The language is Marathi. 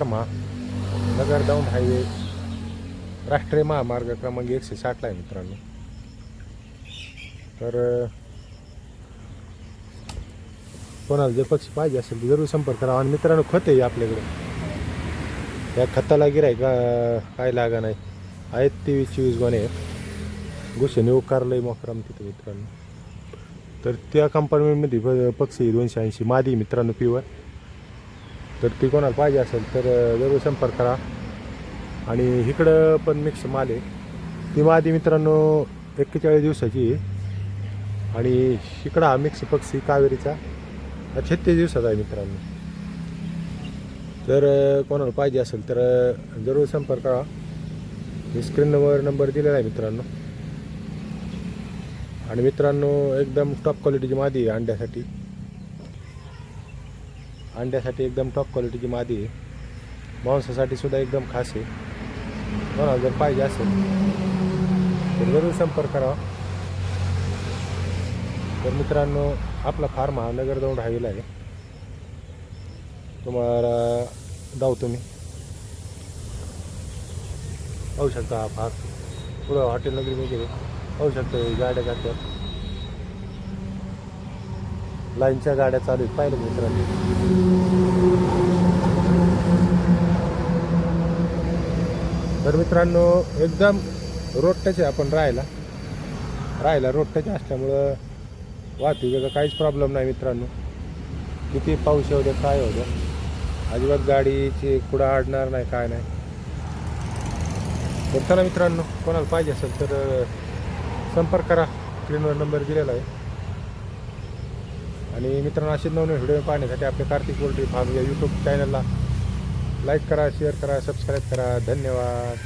शर्मा नगर दौंड हायवे राष्ट्रीय महामार्ग क्रमांक एकशे साठला आहे मित्रांनो. तर कोणाला जर पक्षी पाहिजे असेल तर जरूर संपर्क करा. आणि मित्रांनो खत आहे आपल्याकडे. त्या खताला गिराय का काय लागा नाही. आहेत ते चोवीस गोणे आहेत घुशेने उकारलंय मोकराम तिथं मित्रांनो. तर त्या कंपार्टमेंटमध्ये पक्षी दोनशे ऐंशी. मादी मित्रांनो प्युअर तर ती कोणाला पाहिजे असेल तर जरूर संपर्क करा. आणि इकडं पण मिक्स माल आहे. ती मादी मित्रांनो एक्केचाळीस दिवसाची आहे. आणि इकडं हा मिक्स पक्षी कावेरीचा. हा छत्तीस दिवसाचा आहे मित्रांनो. तर कोणाला पाहिजे असेल तर जरूर संपर्क करा. मी स्क्रीनवर नंबर दिलेला आहे मित्रांनो. आणि मित्रांनो एकदम टॉप क्वालिटीची मादी आहे अंड्यासाठी. अंड्यासाठी एकदम टॉप क्वालिटीची मादी आहे. मांसासाठी सुद्धा एकदम खास आहे. कोणाला जर पाहिजे असेल. तर जरूर संपर्क करा. तर मित्रांनो आपला फार्म हा नगर दौंड हायवेला आहे. तुम्हाला जाऊ तुम्ही. पाहू शकता हा फार पुढं हॉटेल नगरी वगैरे. पाहू शकता गाड्या जातात. लाईनच्या गाड्या चालू आहेत. पाहिलं मित्रांनो? तर मित्रांनो एकदम रोडटच आहे आपण राहायला. राहायला रोडटच असल्यामुळं वाहतुकीचा काहीच प्रॉब्लेम नाही मित्रांनो. किती पाऊस येऊ द्या काय होऊ द्या अजिबात गाडीची कुठं अडणार नाही काय नाही. तर चला मित्रांनो कोणाला पाहिजे असेल तर संपर्क करा. स्क्रीनवर नंबर दिलेला आहे. आणि मित्रांनो असे नवीन व्हिडिओ पाहण्यासाठी आपल्या कार्तिक पोल्ट्री फार्म या यूट्यूब चॅनलला लाईक करा शेअर करा सबस्क्राईब करा. धन्यवाद.